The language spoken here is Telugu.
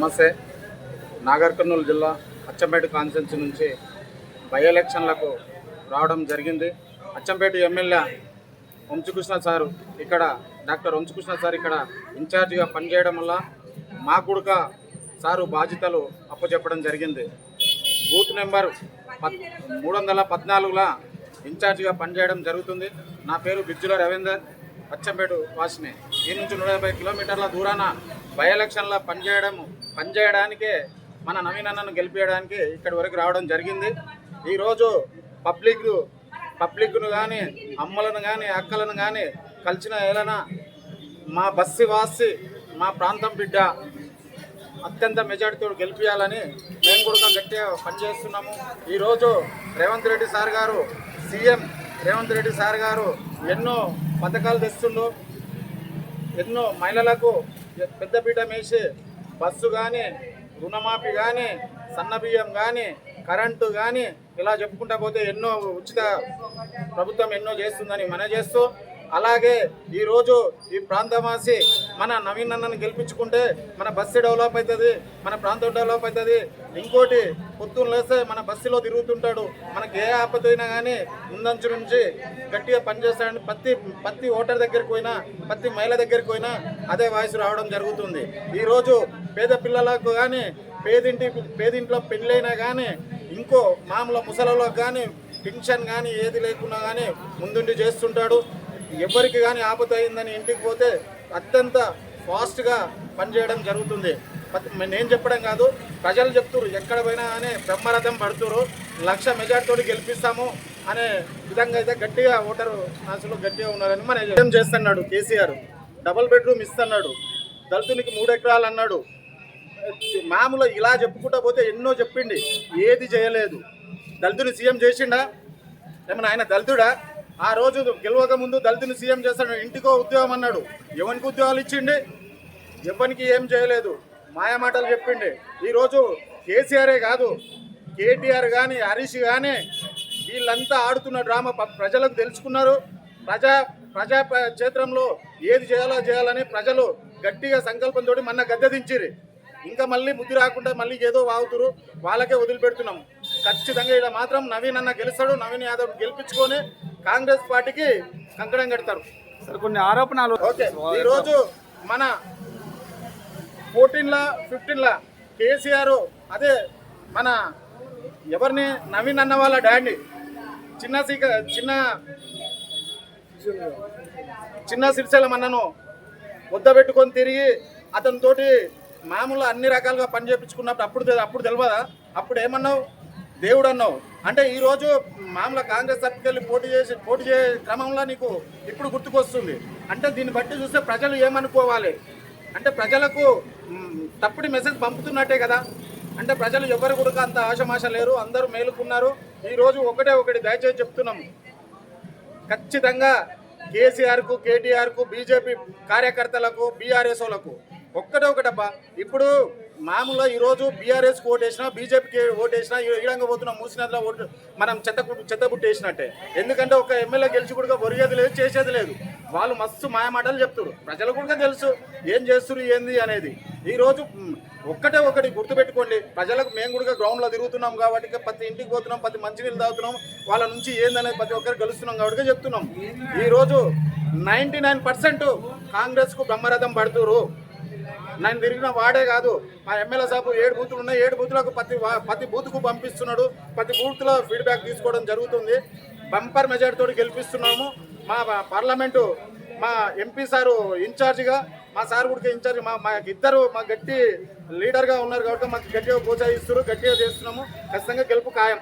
నమస్తే. నాగర్ కర్నూలు జిల్లా అచ్చంపేట కాన్స్టిట్యున్సీ నుంచి బై ఎలక్షన్లకు రావడం జరిగింది. అచ్చంపేట ఎమ్మెల్యే వంశకృష్ణ సారు ఇక్కడ డాక్టర్ వంశకృష్ణ సార్ ఇక్కడ ఇన్ఛార్జిగా పనిచేయడం వల్ల మా కుడుక సారు బాధ్యతలు అప్పచెప్పడం జరిగింది. బూత్ నెంబర్ పద్ మూడు వందల పద్నాలుగుల ఇన్ఛార్జిగా పనిచేయడం జరుగుతుంది. నా పేరు బిజ్జుల రవీందర్ అచ్చంపేట వాసిని. ఈ నుంచి నూట యాభై కిలోమీటర్ల దూరాన బై ఎలక్షన్లో పనిచేయడం పనిచేయడానికే మన నవీన్ అన్నను గెలిపించడానికి ఇక్కడి వరకు రావడం జరిగింది. ఈరోజు పబ్లిక్ పబ్లిక్ను కానీ అమ్మలను కానీ అక్కలను కానీ కలిసిన ఏలన మా బస్సి వాసి మా ప్రాంతం బిడ్డ అత్యంత మెజార్టీతో గెలిపించాలని మేము కూడా గట్టిగా పనిచేస్తున్నాము. ఈరోజు రేవంత్ రెడ్డి సార్ గారు సీఎం రేవంత్ రెడ్డి సార్ గారు ఎన్నో పథకాలు తెస్తుండ్రు ఎన్నో మహిళలకు పెద్దపీట వేసి బస్సు కానీ రుణమాఫీ కానీ సన్నబియ్యం కానీ కరెంటు కానీ ఇలా చెప్పుకుంటా పోతే ఎన్నో ఉచిత ప్రభుత్వం ఎన్నో చేస్తుందని మన చేస్తూ అలాగే ఈరోజు ఈ ప్రాంతవాసి మన నవీన్ అన్నను గెలిపించుకుంటే మన బస్సు డెవలప్ అవుతుంది మన ప్రాంతం డెవలప్ అవుతుంది. ఇంకోటి పొద్దున్న లేస్తే మన బస్సులో తిరుగుతుంటాడు. మనకి ఏ ఆపద అయినా కానీ ముందంచు నుంచి గట్టిగా పనిచేస్తాడని ప్రతి ప్రతి ఓటర్ దగ్గరికి పోయినా ప్రతి మహిళ దగ్గరికి పోయినా అదే వాయిస్ రావడం జరుగుతుంది. ఈరోజు పేద పిల్లలకు కానీ పేదింటి పేదింట్లో పెళ్ళైనా కానీ ఇంకో మామూలు ముసలలో కానీ పింఛన్ కానీ ఏది లేకున్నా కానీ ముందుండి చేస్తుంటాడు. ఎవరికి కానీ ఆపద అయిందని ఇంటికి పోతే అత్యంత ఫాస్ట్గా పనిచేయడం జరుగుతుంది. నేను చెప్పడం కాదు ప్రజలు చెప్తున్నారు ఎక్కడ పోయినా అనే బ్రహ్మరథం పడుతురు లక్ష మెజార్టీతో గెలిపిస్తాము అనే విధంగా అయితే గట్టిగా ఓటరు మనసులో గట్టిగా ఉన్నారని మన ఏం చేస్తున్నాడు కేసీఆర్? డబుల్ బెడ్రూమ్ ఇస్తున్నాడు దళితునికి మూడు ఎకరాలు అన్నాడు. మామూలు ఇలా చెప్పుకుంటా పోతే ఎన్నో చెప్పిండి ఏది చేయలేదు. దళితుని సీఎం చేసిండా? ఏమన్నా ఆయన దళితుడా? ఆ రోజు గెలవక ముందు దళితుని సీఎం చేస్తాడు. ఇంటికో ఉద్యోగం అన్నాడు. ఎవరికి ఉద్యోగాలు ఇచ్చిండి? ఎవరికి ఏం చేయలేదు? మాయమాటలు చెప్పిండి. ఈరోజు కేసీఆరే కాదు కేటీఆర్ కానీ హరీష్ కానీ వీళ్ళంతా ఆడుతున్న డ్రామా ప్రజలకు తెలుసుకున్నారు. ప్రజా ప్రజా క్షేత్రంలో ఏది చేయాలో చేయాలని ప్రజలు గట్టిగా సంకల్పంతో మన గద్దె దించిరి ఇంకా మళ్ళీ బుద్ధి రాకుండా మళ్ళీ ఏదో వాగుతురు వాళ్ళకే వదిలిపెడుతున్నాం. ఖచ్చితంగా ఇలా మాత్రం నవీన్ అన్న గెలుస్తాడు. నవీన్ యాదవ్ గెలిపించుకొని కాంగ్రెస్ పార్టీకి కంకణం కడతారు. సార్ కొన్ని ఆరోపణలు. ఓకే ఈరోజు మన ఫోర్టీన్లా ఫిఫ్టీన్లా కేసీఆర్ అదే మన ఎవరిని నవీన్ అన్న వాళ్ళ డాడీ చిన్న సీక చిన్న చిన్న సిరిసెల మన్నను పెట్టుకొని తిరిగి అతనితోటి మామూలు అన్ని రకాలుగా పని చేయించుకున్నప్పుడు అప్పుడు అప్పుడు తెలియదా అప్పుడు ఏమన్నావు? దేవుడు అన్నావు అంటే ఈరోజు మామూలు కాంగ్రెస్ తరఫుకి పోటీ చేసి పోటీ చేసే క్రమంలో నీకు ఇప్పుడు గుర్తుకొస్తుంది. అంటే దీన్ని బట్టి చూస్తే ప్రజలు ఏమనుకోవాలి? అంటే ప్రజలకు తప్పుడు మెసేజ్ పంపుతున్నట్టే కదా. అంటే ప్రజలు ఎవరు కూడా అంత ఆశమాష లేరు అందరూ మేలుకున్నారు. ఈరోజు ఒకటే ఒకటి దయచేసి చెప్తున్నాము ఖచ్చితంగా కేసీఆర్కు కేటీఆర్కు బీజేపీ కార్యకర్తలకు బీఆర్ఎస్ఓలకు ఒక్కటే ఒకటబ్బా. ఇప్పుడు మామూలుగా ఈరోజు బీఆర్ఎస్ ఓటేసినా బీజేపీకి ఓటేసినా ఈడంగా పోతున్న మూసినదిలో ఓటు మనం చెత్త చెత్త వేసినట్టే ఎందుకంటే ఒక ఎమ్మెల్యే గెలిచి కూడా ఒరిగేది లేదు చేసేది లేదు. వాళ్ళు మస్తు మాయమాటలు చెప్తారు ప్రజలకు కూడా తెలుసు ఏం చేస్తున్నారు ఏంది అనేది. ఈరోజు ఒక్కటే ఒకటి గుర్తుపెట్టుకోండి. ప్రజలకు మేము కూడా గ్రౌండ్లో తిరుగుతున్నాం కాబట్టి ప్రతి ఇంటికి పోతున్నాం ప్రతి మంచినీళ్ళు తాగుతున్నాం. వాళ్ళ నుంచి ఏందనేది ప్రతి ఒక్కరు గెలుస్తున్నాం కాబట్టి చెప్తున్నాం. ఈరోజు నైంటీ నైన్ పర్సెంట్ కాంగ్రెస్కు బ్రహ్మరథం పడుతురు నేను తిరిగిన వాడే కాదు. మా ఎమ్మెల్యే సాబు ఏడు బూతులు ఉన్నాయి. ఏడు బూతులకు ప్రతి ప్రతి బూత్కు పంపిస్తున్నాడు. ప్రతి బూత్లో ఫీడ్బ్యాక్ తీసుకోవడం జరుగుతుంది. బంపర్ మెజార్టీతో గెలిపిస్తున్నాము. మా పార్లమెంటు మా ఎంపీ సారు ఇన్ఛార్జిగా మా సార్ కూడా ఇన్ఛార్జ్ మా మా ఇద్దరు మా గట్టి లీడర్గా ఉన్నారు కాబట్టి మాకు గట్టిగా ప్రోత్సహిస్తారు గట్టిగా చేస్తున్నాము. ఖచ్చితంగా గెలుపు ఖాయం.